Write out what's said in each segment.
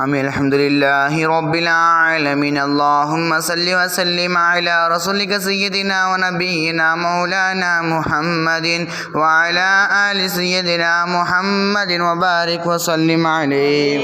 أمين الحمد لله رب العالمين اللهم صل وسلم على رسولك سيدنا ونبينا مولانا محمد وعلى آل سيدنا محمد وبارك وسلم عليه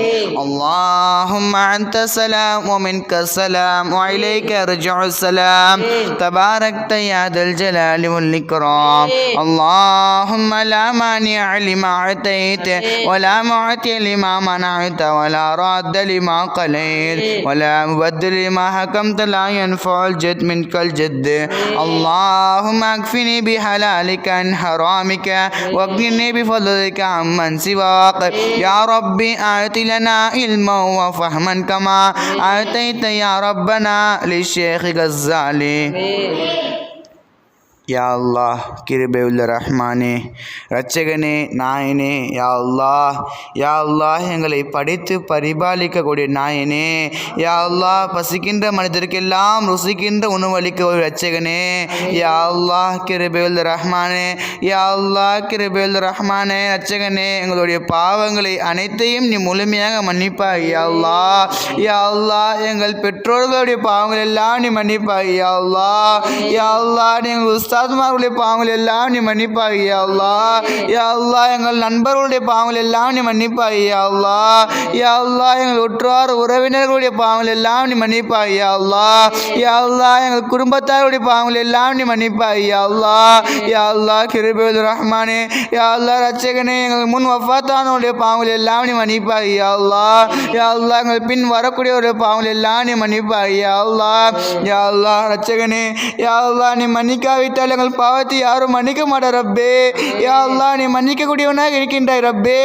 اللهم أنت السلام ومنك السلام وإليك يرجع السلام تباركت يا ذا الجلال والإكرام اللهم لا مانع لما أعطيت ولا معطي لما منعت ولا راد لما قليل ولا مبدل لما حكمت لا ينفع الجد منك الجد اللهم اكفني بحلالك عن حرامك واغنني بفضلك عمن سواك. يا ربي آت لنا علما وفهما كما آتيت يا ربنا للشيخ غزالي. யா கிருபே கிருபையுள்ள ரஹ்மானே ரச்சகனே நாயனே யா அல்லா யா அல்லாஹ் எங்களை படித்து பரிபாலிக்கக்கூடிய நாயனே யா அல்லாஹ் பசிக்கின்ற மனிதருக்கெல்லாம் ருசிக்கின்ற உணவளிக்க ஒரு ரச்சகனே யா கிருபே கிருபையுள்ள ரஹ்மானே யா அல்லாஹ் கிருபையுள்ள ரஹ்மானே ரச்சகனே எங்களுடைய பாவங்களை அனைத்தையும் நீ முழுமையாக மன்னிப்பாய் யா அல்லா யா அல்லாஹ் எங்கள் பெற்றோர்களுடைய பாவங்கள் எல்லாம் நீ மன்னிப்பாய் யா அல்லா யா அல்லா நீ எங்கள் பாவங்கள் எல்லாம் நீ மன்னிப்பாய் யா அல்லாஹ். யா எங்கள் நண்பர்களுடைய பாவங்கள் எல்லாம் நீ மன்னிப்பாய் யா அல்லாஹ். எங்கள் உற்றார் உறவினர்களுடைய பாவங்கள் எல்லாம் நீ மன்னிப்பாய் யா அல்லாஹ். எங்கள் குடும்பத்தாருடைய பாவங்கள் எல்லாம் நீ மன்னிப்பாய் யா அல்லாஹ். யா அல்லாஹ் கிருபேல் ரஹ்மானே. யா அல்லாஹ் ரட்சகனே எங்கள் முன் வஃபாத்தானவருடைய பாவங்கள் எல்லாம் நீ மன்னிப்பாய் யா அல்லாஹ். யா அல்லாஹ் எங்கள் பின் வரக்கூடியவருடைய பாவங்கள் எல்லாம் நீ மன்னிப்பாய் யா அல்லாஹ் எங்கள் பாவத்தை யாரும் மன்னிக்க மாட்டார் ரப்பே. யா அல்லா நீ மன்னிக்கக்கூடியவனாக இருக்கின்றாய் ரப்பே.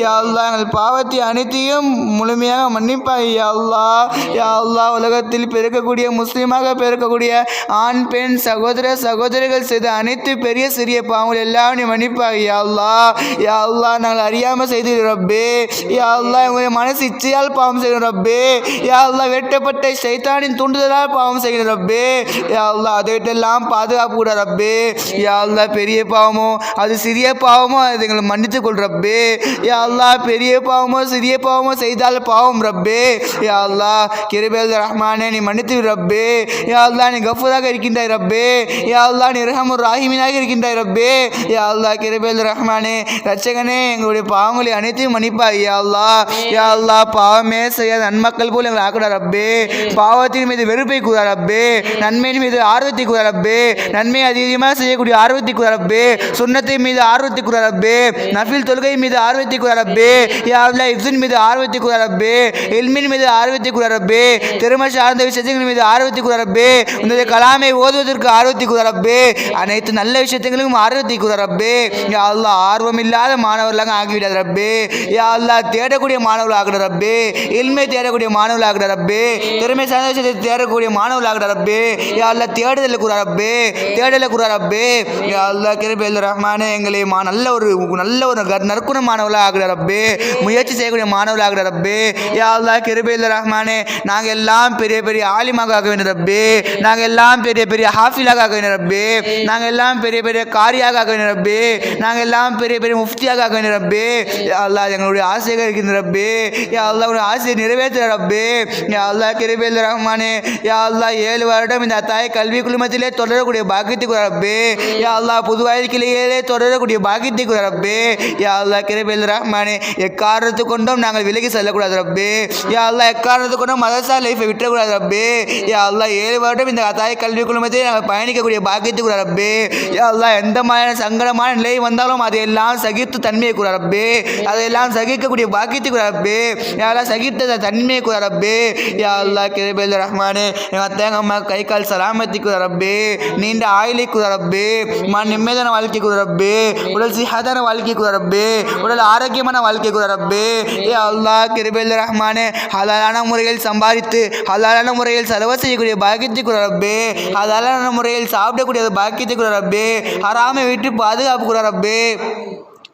யா அல்லா எங்கள் பாவத்தை அனைத்தையும் முழுமையாக மன்னிப்பாய் யா அல்லாஹ். யா அல்லாஹ் உலகத்தில் பிறக்கக்கூடிய முஸ்லீமாக பிறக்கக்கூடிய ஆண் பெண் சகோதர சகோதரிகள் செய்த அனைத்து பெரிய சிறிய பாவங்கள் எல்லாம் நீ மன்னிப்பாய் யா அல்லாஹ். யா அல்லாஹ் நாங்கள் அறியாமல் செய்து ரப்பே. யா அல்லாஹ் எங்களுடைய மனசு இச்சையால் பாவம் செய்கிறோம் ரப்பே. யா அல்லா வெட்டப்பட்ட சைத்தானின் தூண்டுதலால் பாவம் செய்கிறோம் ரப்பே. யா அல்லாஹ் அதை விட்டெல்லாம் பாதுகாப்பு கூட ரப்பே. யா பெரிய பாவமோ? அது சிறிய பாவமோ? அது எங்களை மன்னித்துக் கொள் ரப்பே. யா அல்லாஹ் பெரிய பாவமோ சிறிய பாவமோ செய்தால் பாவம் ரப்பே. யா அல்லாஹ் கிருபேல் ரஹ்மானே நீ மன்னித்து ரப்பே. யா நீ கஃபூராக இருக்கின்றாய் ரப்பே. யா நீ ரஹமுர் ராஹிமினாக இருக்கின்றாய் ரப்பே. யா அல்லாஹ் கிருபேல் ரஹ்மானே ரச்சகனே எங்களுடைய பாவங்களை அனைத்தையும் மன்னிப்பாய் யா அல்லாஹ் யா அல்லாஹ் பாவமே செய்யாத நன்மக்கள் போல் எங்களை ஆக்குடா ரப்பே. பாவத்தின் மீது வெறுப்பை கூறா ரப்பே. நன்மையின் மீது ஆர்வத்தை கூறா ரப்பே. நன்மை அதிகமாக செய்யக்கூடிய ஆர்வத்தை கூறா சுண்ணத்தை மீது ஆர்வத்தை கூறா நஃபில் தொழுகை மீது ஆர்வத்தை கூறா ரப்பே. யா மீது ஆர்வத்தை கூறா ரப்பே. இல்மின் மீது ஆர்வத்தை கூறா ரப்பே. திரும சார்ந்த விஷயங்கள் மீது ஆர்வத்தை கூறா உன்னுடைய கலாமை ஓதுவதற்கு ஆர்வத்தை கூறா அனைத்து நல்ல விஷயத்துகளுக்கும் ஆர்வத்தை கூறா ரப்பே. யா அல்லாஹ் ஆர்வம் இல்லாத மாணவர்களாக ஆக்கிவிடாத ரப்பே. யா அல்லா தேடக்கூடிய மாணவர்களாக ரப்பே. இல்மை தேடக்கூடிய மாணவர்களாக ஆகிட ரப்பே. திறமை சார்ந்த விஷயத்தை தேடக்கூடிய மாணவர்களாக ரப்பு. ரப்பே யா அல்லாஹ் தேடுதல் கூறா தேடல கூறா ரப்பே யா அல்லாஹ் கிருபேல் ரஹ்மானே எங்களை மா நல்ல ஒரு நல்ல ஒரு கர்- நற்குண மாணவர்களாக ரப்பே முயற்சி செய்யக்கூடிய மாணவர்களாக ஆகிட ரப்பே யா அல்லாஹ் கிருபேல் ரஹ்மானே நாங்கள் எல்லாம் பெரிய பெரிய ஆலிமாக ஆக வேண்டும் ரப்பே நாங்கள் எல்லாம் பெரிய பெரிய ஹாஃபிலாக ஆக வேண்டும் ரப்பே நாங்கள் எல்லாம் பெரிய பெரிய காரியாக ஆக வேண்டும் ரப்பே நாங்கள் எல்லாம் பெரிய பெரிய முஃப்தியாக ஆக வேண்டும் ரப்பே அல்லா அல்லாஹ் எங்களுடைய ஆசைகள் இருக்கின்ற ரப்பே யா அல்லா உடைய ஆசையை நிறைவேற்ற ரப்பே யா அல்லா கிருபேல் ரஹ்மானே யா அல்லாஹ் ஏழு வருடம் இந்த தாய் கல்வி குழுமத்திலே தொடரக்கூடிய பாக்கியத்துக்கு ரப்பே. யா அல்லாஹ் புது வாழ்க்கையிலேயே தொடரக்கூடிய பாக்கியத்துக்கு ரப்பே. யா அல்லாஹ் கிருபேல் ரஹ்மானே எக்காரணத்து கொண்டும் நாங்கள் விலகி செல்லக்கூடாது ரப்பே. யா அல்லாஹ் எக்காரணத்து கொண்டும் மதரசா லைஃபை விட்டுறக்கூடாது ரப்பே. யா அல்லாஹ் ஏழு வருடம் இந்த தாய் கல்வி குழுமத்தை நாங்கள் பயணிக்கக்கூடிய பாக்கியத்துக்கு ரப்பே. யா அல்லாஹ் எந்த மாதிரியான சங்கடமான நிலை வந்தாலும் அதையெல்லாம் சகித்து தன்மையை கூட ரப்பே. அதையெல்லாம் சகிக்கக்கூடிய பாக்கியத்துக்கு ரப்பே. யா சகித்த தன்மையை கூட ரப்பே. யா அல்லாஹ் கிருபேல் ரஹ்மானே எங்கள் தேங்க அம்மா கை கால் சலாமத்திக்கு ரப்பே. நீண்ட ஆயுள் ஆயிலைக்கு ரப்பே. மன நிம்மதியான வாழ்க்கைக்கு ரப்பே. உடல் சிஹாதான வாழ்க்கைக்கு ரப்பே. உடல் ஆரோக்கியமான வாழ்க்கைக்கு ரப்பே. ஏ அல்லாஹ் கிருபேல் ரஹ்மானே ஹலாலான முறையில் சம்பாதித்து ஹலாலான முறையில் செலவு செய்யக்கூடிய பாக்கியத்துக்கு ரப்பே. ஹலாலான முறையில் சாப்பிடக்கூடிய பாக்கியத்துக்கு ரப்பே. ஹராமை விட்டு பாதுகாப்பு ரப்பே.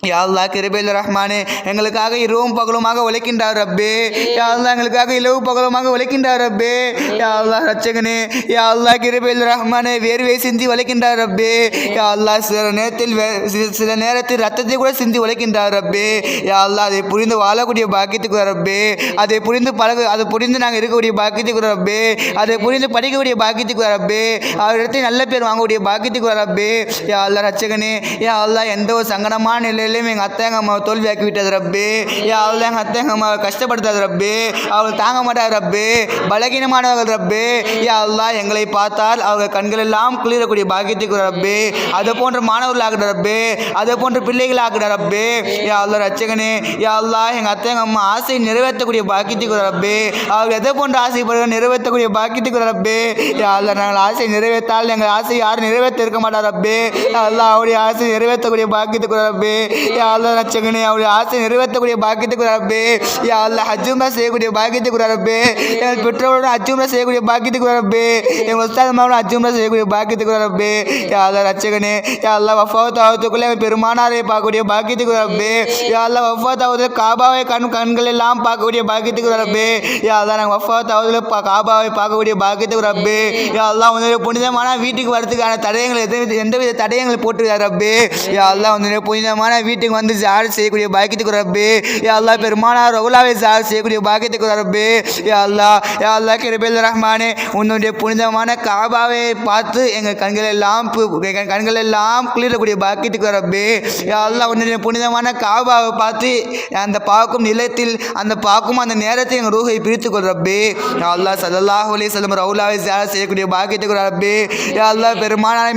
யா அல்லாஹ் கிருபையில் ரஹ்மானே எங்களுக்காக இரவும் பகலுமாக உழைக்கின்றார் ரப்பே. யா எங்களுக்காக இரவு பகலுமாக உழைக்கின்றார் ரப்பே. யா அல்லாஹ் யாழ்லா யா அல்லாஹ் கிருபையில் ரஹ்மானே வேர்வை சிந்தி உழைக்கின்றார் ரப்பே. யா அல்லாஹ் சில நேரத்தில் வே- சில நேரத்தில் ரத்தத்தை கூட சிந்தி உழைக்கின்றார் ரப்பே. யா அல்லாஹ் அதை புரிந்து வாழக்கூடிய பாக்கியத்துக்கு ரப்பே. அதை புரிந்து பழக அதை புரிந்து நாங்கள் இருக்கக்கூடிய பாக்கியத்துக்கு ரப்பே. அதை புரிந்து படிக்கக்கூடிய பாக்கியத்துக்கு ரப்பே. அவரிடத்தில் நல்ல பேர் வாங்கக்கூடிய பாக்கியத்துக்கு ரப்பே. யா ரச்சகனே யாழ்லா யா அல்லாஹ் எந்த ஒரு சங்கடமான நிலையில் எங்கள் அத்தை எங்கள் அம்மாவை தோல்வியாக்கி விட்டது ரப்பே. யா அல்லாஹ் எங்கள் அத்தை எங்கள் அம்மாவை கஷ்டப்படுத்தாது ரப்பே. அவள் தாங்க மாட்டார் ரப்பே. பலகீனமானவர்கள் ரப்பே. யா அல்லா எங்களை பார்த்தால் அவங்க கண்கள் எல்லாம் குளிரக்கூடிய பாக்கியத்துக்கு ரப்பே. அதை போன்ற மாணவர்கள் ஆகிற ரப்பே. அதை போன்ற பிள்ளைகள் ஆகிட ரப்பே. யா அல்லாஹ் ரட்சகனே. யா அல்லா எங்கள் அத்தை எங்கள் அம்மா ஆசையை நிறைவேற்றக்கூடிய பாக்கியத்துக்கு ரப்பே. அவர்கள் எதை போன்ற ஆசைப்படுற நிறைவேற்றக்கூடிய பாக்கியத்துக்கு ரப்பே. யா அல்லாஹ் நாங்கள் ஆசை நிறைவேற்றால் எங்கள் ஆசை யாரும் நிறைவேற்ற இருக்க மாட்டார் ரப்பே. யா அல்லா அவருடைய ஆசை நிறைவேற்றக்கூடிய பாக்கியத்துக்கு ரப்பே. யாழ்ல ரச்சகனே ரட்சகனே அவருடைய ஆசை நிறைவேற்றக்கூடிய பாக்கியத்துக்கு ரப்பே. யாழ்ல அல்லாஹ் ஹஜ்ஜும்ரா செய்யக்கூடிய பாக்கியத்துக்கு ரப்பே. எங்கள் பெற்றோரோட ஹஜ்ஜும்ரா செய்யக்கூடிய பாக்கியத்துக்கு ரப்பே. எங்கள் உஸ்தாதமாவோட ஹஜ்ஜும்ரா செய்யக்கூடிய பாக்கியத்துக்கு ரப்பே. யாழ்ல ரச்சகனே ரட்சகனே யா அல்லாஹ் வஃபாத் எங்கள் பெருமானாரை பார்க்கக்கூடிய பாக்கியத்துக்கு ரப்பே. யாழ்ல வஃபா வஃபாத் ஆவதில் காபாவை கண் கண்கள் எல்லாம் பார்க்கக்கூடிய பாக்கியத்துக்கு ரப்பே. யாழ்ல நாங்கள் வஃபாத் ஆவதில் காபாவை பார்க்கக்கூடிய பாக்கியத்துக்கு ரப்பே. யா உன்னுடைய புனிதமான வீட்டுக்கு வரதுக்கான தடயங்கள் எந்த எந்தவித தடயங்களை போட்டு ரப்பே. யா உன்னுடைய புனிதமான வீட்டுக்கு வந்து ஜார் செய்யக்கூடிய பாக்கியத்துக்கு ரப்பே. யா அல்லாஹ் பெருமானார் ரவுலாவை ஜார் செய்யக்கூடிய பாக்கியத்துக்கு ரப்பே. யா அல்லாஹ் யா அல்லாஹ் கிருபேல் ரஹ்மானே உன்னுடைய புனிதமான காபாவை பார்த்து எங்கள் கண்கள் எல்லாம் பு- கண்கள் எல்லாம் குளிரக்கூடிய பாக்கியத்துக்கு ரப்பே. யா அல்லாஹ் உன்னுடைய புனிதமான காபாவை பார்த்து அந்த பாக்கும் நிலத்தில் அந்த பாக்கும் அந்த நேரத்தில் எங்கள் ரூஹை பிரித்து கொள் ரப்பே. யா அல்லாஹ் சல்லல்லாஹு அலைஹி ரவுலாவை ஜியாரத் செய்யக்கூடிய பாக்கியத்துக்கு ரப்பே. யா அல்லாஹ் பெருமானாரை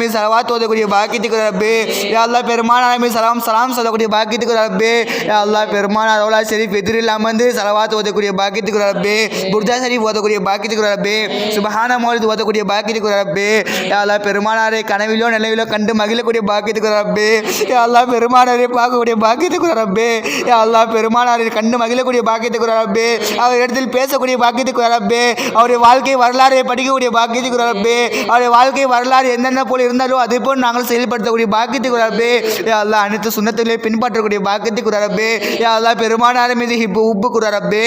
தோதக்கூடிய பாக்கியத்துக்கு ரப்பே. யா அல்லாஹ் சலாம் சலாம் சொல்லக்கூடிய பாக்கியத்துக்கு ரப்பே அல்லா அல்லாஹ் அரோலா ரவுலா ஷெரீஃப் எதிரில் அமர்ந்து சலவாத் ஓதக்கூடிய பாக்கியத்துக்கு ரப்பே புர்தா ஷெரீஃப் ஓதக்கூடிய பாக்கியத்துக்கு ரப்பே சுபஹான மௌலித் ஓதக்கூடிய பாக்கியத்துக்கு ரப்பே அல்லா பெருமானாரை கனவிலோ நிலவிலோ கண்டு மகிழக்கூடிய பாக்கியத்துக்கு ரப்பே அல்லா அல்லாஹ் பெருமானாரை பார்க்கக்கூடிய பாக்கியத்துக்கு ரப்பே யா அல்லாஹ் பெருமானாரை கண்டு மகிழக்கூடிய பாக்கியத்துக்கு ரப்பே அவர் இடத்தில் பேசக்கூடிய பாக்கியத்துக்கு ரப்பே அவருடைய வாழ்க்கை வரலாறை படிக்கக்கூடிய பாக்கியத்துக்கு ரப்பே அவருடைய வாழ்க்கை வரலாறு என்னென்ன போல இருந்தாலும் அதே போல் நாங்கள் செயல்படுத்தக்கூடிய பாக்கியத்துக்கு ரப்பே யா அனைத்து சுண்ணத்தில் பின்பற்றக்கூடிய பாக்கியத்துக்கு ரப்பே. யா பெருமானார் மீது ஹிப்பு உப்பு குற ரப்பே.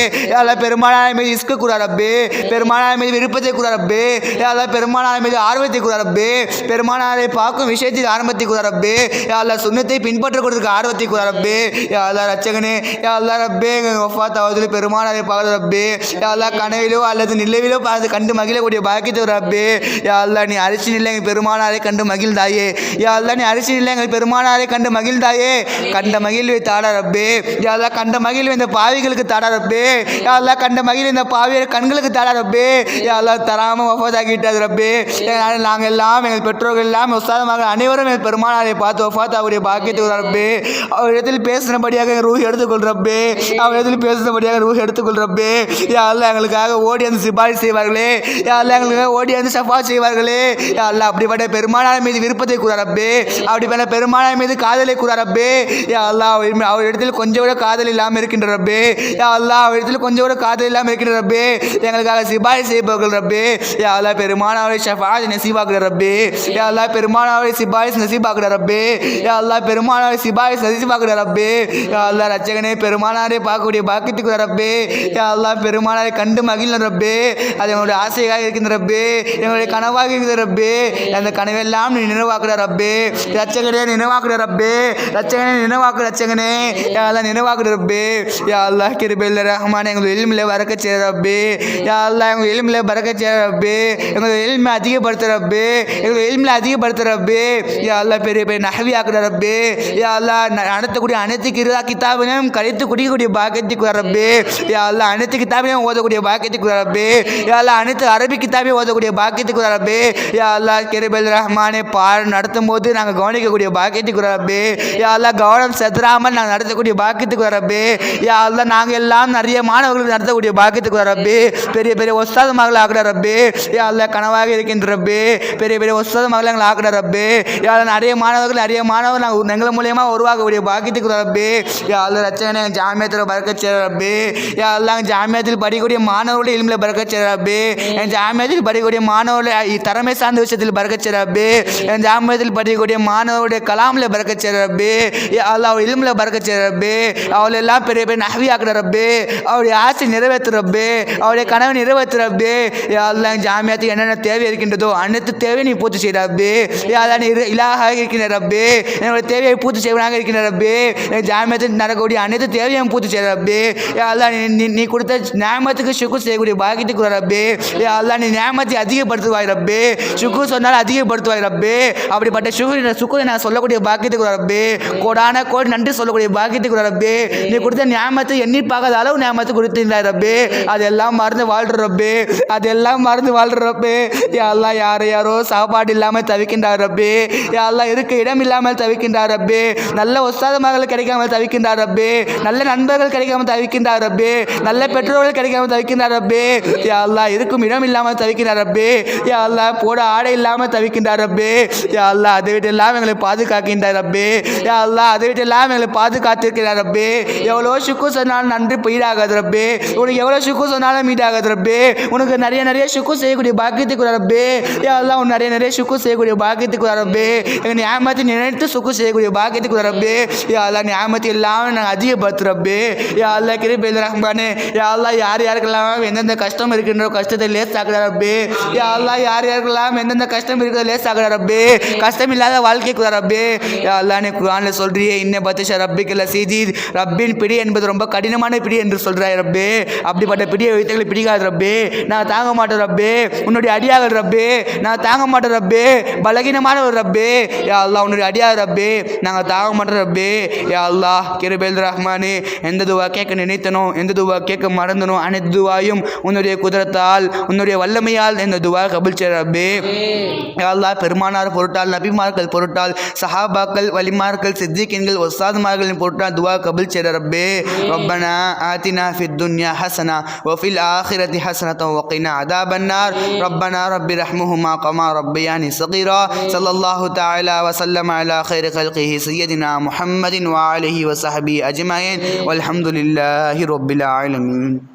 பெருமானார் மீது இஸ்கு குரரப்பே பெருமானார் மீது விருப்பத்தை குற ரப்பே. பெருமானார் மீது ஆர்வத்தை குரரப்பே பெருமானாரை பார்க்கும் விஷயத்தில் ஆரம்பத்தை குற ரப்பே. யா சுண்ணத்தை பின்பற்றக்கூடியதுக்கு ஆர்வத்தை குற ரப்பே. ரச்சகனே யா ரப்பே எங்கள் வஃபாத் பெருமானாரை பார்க்க ரப்பே. யா கனவிலோ அல்லது நிலவிலோ பார்த்து கண்டு மகிழக்கூடிய பாக்கியத்தை ரப்பே. யா நீ அரிசி நிலை எங்கள் பெருமானாரை கண்டு மகிழ்ந்தாயே. யா நீ அரிசி நிலை எங்கள் பெருமானாரை கண்டு மகிழ்ந்தாயே. கண்ட மகிழ்வை தாட ரப்பே. கண்ட மகிழ்வு இந்த பாவிகளுக்கு தாட ரப்பே. கண்ட மகிழ்வு இந்த பாவியர் கண்களுக்கு தாட ரப்பே. யா அல்லாஹ் தராம ரப்பே. நாங்கள் எல்லாம் எங்கள் பெற்றோர்கள் எல்லாம் உஸ்தாதமாக அனைவரும் எங்கள் பெருமானாரை பார்த்து வஃபாத் அவருடைய பாக்கியத்துக்கு ரப்பே. அவர் இடத்தில் பேசினபடியாக எங்கள் ரூஹ் எடுத்துக்கொள் ரப்பே. அவர் இடத்தில் பேசினபடியாக ரூஹ் எடுத்துக்கொள் ரப்பே. எங்களுக்காக ஓடி வந்து சிபாரிசு செய்வார்களே. யாரெல்லாம் எங்களுக்காக ஓடி வந்து சஃபா செய்வார்களே. யாரெல்லாம் அப்படிப்பட்ட பெருமானார் மீது விருப்பத்தை கூறாரப்பே அப்படிப்பட்ட பெருமானார் மீது காதலை கூறாரப்பே யா அவர் இடத்தில் கொஞ்சம் கூட காதல் இல்லாமல் இருக்கின்ற ரப்பே. யா அல்லாஹ் அவர் இடத்தில் கொஞ்சம் கூட காதல் இல்லாமல் இருக்கின்ற ரப்பே. எங்களுக்காக சிபாரிசு செய்பவர்கள் ரப்பே. யா அல்லாஹ் பெருமானாரை ஷஃபாஜ் நசீபாக்குற ரப்பே. யா அல்லாஹ் பெருமானாரை சிபாரிசு நசீபாக்குற ரப்பே. யா அல்லாஹ் பெருமானாரை சிபாரிஸ் நசீபாக்குற ரப்பே. யா அல்லா ரச்சகனே பெருமானாரை பார்க்கக்கூடிய பாக்கியத்துக்கு ரப்பே. யா அல்லாஹ் பெருமானாரை கண்டு மகிழ்ந்த ரப்பே. அது எங்களுடைய ஆசையாக இருக்கின்ற ரப்பே. எங்களுடைய கனவாக இருக்கிற ரப்பே. அந்த கனவெல்லாம் நீ நினைவாக்குற ரப்பே. ரச்சகனே நினைவாக்குற ரப்பே. ரச்சகனே நினைவாக்கு ரச்சகனே யா அல்லாஹ் நினைவாக்குற ரப்பே. யா அல்லாஹ் கிருபையில் ரஹ்மான் எங்கள் எளிமையில் வரக்க செய்ய ரப்பே. யா அல்லாஹ் எங்கள் எல்மில் பறக்க செய்ய ரப்பே. எங்கள் எல்மை அதிகப்படுத்துறப்பு எங்கள் எல்மில் அதிகப்படுத்த யா அல்லா பெரிய பெரிய நகவி ஆக்குற ரப்பே. யா அல்லாஹ் நடத்தக்கூடிய அனைத்து கிருதா கிதாபினையும் கழித்து குடிக்கக்கூடிய பாக்கியத்துக்கு வரப்பு யா அல்லாஹ் அனைத்து கிதாபினையும் ஓதக்கூடிய பாக்கியத்துக்கு வரப்பு யா அனைத்து அரபி கிதாபையும் ஓதக்கூடிய பாக்கியத்துக்கு வரப்பு யா அல்லாஹ் கிருபல் ரஹ்மானே பாடம் நடத்தும் போது நாங்கள் கவனிக்கக்கூடிய பாக்கியத்துக்கு ரப்பே. யா கவனம் செதுறாமல் நாங்கள் நடத்தக்கூடிய பாக்கியத்துக்கு ரப்பே. யா நாங்கள் எல்லாம் நிறைய மாணவர்களுக்கு நடத்தக்கூடிய பாக்கியத்துக்கு ரப்பே. பெரிய பெரிய ஒஸ்தாத மகளை ஆக்கிற ரப்பே. யா கனவாக இருக்கின்ற ரப்பே. பெரிய பெரிய ஒஸ்தாத மகளை எங்களை ஆக்கிற ரப்பே. யா நிறைய மாணவர்கள் நிறைய மாணவர்கள் நாங்கள் எங்களை மூலியமாக உருவாக்கக்கூடிய பாக்கியத்துக்கு ரப்பே. யா ரச்சகனை ரச்சனை ஜாமியத்தில் பறக்க செய்ய ரப்பே. யா அல்லாஹ் ஜாமியத்தில் படிக்கக்கூடிய மாணவர்களுடைய இல்மில் பறக்க செய்ய ரப்பே. என் ஜாமியத்தில் படிக்கக்கூடிய மாணவர்களை திறமை சார்ந்த விஷயத்தில் பறக்க செய்ய ரப்பே. என் ஜாமியத்தில் படிக்கக்கூடிய மாணவருடைய கலாமில் பறக்க செய்ய ரப்பே. யா அல்லாஹ் அவர் இல்மில் பறக்க ரப்பே. அவள் எல்லாம் பெரிய பெரிய நகவி ஆக்கிற ரப்பே. அவருடைய ஆசை நிறைவேற்று ரப்பே. அவருடைய கனவை நிறைவேற்று ரப்பே. யா அல்லாஹ் ஜாமியாத்துக்கு என்னென்ன தேவை இருக்கின்றதோ அனைத்து தேவையை நீ பூர்த்தி செய்ய ரப்பே. யா அல்லா நீ இலாக இருக்கின்ற ரப்பே. என்னோட தேவையை பூர்த்தி செய்வனாக இருக்கின்ற ரப்பே. என் ஜாமியத்தில் நடக்கக்கூடிய அனைத்து தேவையும் பூர்த்தி செய்ய ரப்பே. யா அல்லா நீ நீ- நீ கொடுத்த ஞாபகத்துக்கு சுக்கு செய்யக்கூடிய பாக்கியத்துக்கு ரப்பே. யா அல்லாஹ் நீ ஞாபகத்தை அதிகப்படுத்துவாய் ரப்பே. சுக்கு சொன்னால் அதிகப்படுத்துவாய் ரப்பே. அப்படிப்பட்ட சுகு சுக்கு நான் சொல்லக்கூடிய பாக்கியத்துக்கு ரப்பே. கோடான கோடி நன்றி சொல்லக்கூடிய பாக்கியத்துக்கு ரப்பே. நீ கொடுத்த ஞாபகத்தை எண்ணி பார்க்காத அளவு ஞாபகத்தை கொடுத்தீங்களா ரப்பே? அதெல்லாம் மறந்து வாழ்ற ரப்பே. அதெல்லாம் மறந்து வாழ்ற ரப்பே. யா யார் யாரோ சாப்பாடு இல்லாமல் தவிக்கின்றார் ரப்பே. யா இருக்க இடம் இல்லாமல் தவிக்கின்றார் ரப்பே. நல்ல ஒஸ்தாதமார்கள் கிடைக்காமல் தவிக்கின்றார் ரப்பே. நல்ல நண்பர்கள் கிடைக்காமல் தவிக்கின்றார் ரப்பே. நல்ல பெற்றோர்கள் கிடைக்காமல் தவிக்கின்றார் ரப்பே. யா இருக்கும் இடம் இல்லாமல் தவிக்கின்றார் ரப்பே. யா போட ஆடை இல்லாமல் தவிக்கின்றார் ரப்பே. யா அதை விட்டு எல்லாம் எங்களை பாதுகாக்கின்றார் ரப்பே. யா அல்லாஹ் அதை விட்டு எல்லாம் எங்களை பாதுகாத்திருக்கிறார் ரப்பே. எவ்வளோ சுக்கு சொன்னாலும் நன்றி பயிராகாது ரப்பே. உனக்கு எவ்வளோ சுக்கு சொன்னாலும் மீட் ஆகாது ரப்பே. உனக்கு நிறைய நிறைய சுக்கு செய்யக்கூடிய பாக்கியத்துக்கு ரப்பே. யா உன் நிறைய நிறைய சுக்கு செய்யக்கூடிய பாக்கியத்துக்கு ரப்பே. எங்கள் ஞாபகத்தை நினைத்து சுக்கு செய்யக்கூடிய பாக்கியத்துக்கு ரப்பே. யா அல்லாஹ் ஞாபகத்தை எல்லாம் நாங்கள் அதிகப்படுத்து ரப்பே. யா அல்லாஹ் ரஹ்மானே. யா யார் யாருக்கெல்லாம் எந்தெந்த கஷ்டம் இருக்கின்றோ கஷ்டத்தை லேஸ் ஆக்குற ரப்பே. யா யார் யாருக்கெல்லாம் எந்தெந்த கஷ்டம் இருக்கிறதோ லேஸ் ஆக்குற ரப்பே. கஷ்டம் இல்லாத வாழ்க்கை குதா ரப்பே. யா குரானில் நீ குரானில் சொல்றியே இன்ன பத்திஷ ரப்பிக்கல சீதீத் ரப்பின் பிடி என்பது ரொம்ப கடினமான பிடி என்று சொல்கிறாய் ரப்பே. அப்படிப்பட்ட பிடியை வைத்தங்களை பிடிக்காது ரப்பே. நான் தாங்க மாட்டேன் ரப்பே. உன்னுடைய அடியாகள் ரப்பே. நான் தாங்க மாட்டேன் ரப்பே. பலகீனமான ஒரு ரப்பே. யா அல்லாஹ் உன்னுடைய அடியாக ரப்பே. நாங்கள் தாங்க மாட்டோம் ரப்பே. யா அல்லாஹ் கிருபேல் ரஹ்மானே. எந்த துவா கேட்க நினைத்தனோ எந்த துவா கேட்க மறந்தனோ அனைத்து துவாயும் உன்னுடைய குதிரத்தால் உன்னுடைய வல்லமையால் இந்த துவா கபில் ரப்பே. யா அல்லாஹ் பெருமானார் பொருட்டால் நபிமார்கள் பொருட்டால் சஹாபாக்கள் வலிமார்கள் சித்திகின்கள் ஒசாதுமார்களின் பொருட்டால் துவா கபில் செய்ய ரப்பே ரப்பனா ஆத்தினா ஃபித் துன்யா ஹசனா வஃபில் ஆஹிரத்தி ஹசனத்தம் وقنا عذاب النار ربنا رب رحمهما كما ربياني صغيرا صلى الله تعالى وسلم على خير خلقه سيدنا محمد وآله وصحبه أجمعين والحمد لله رب العالمين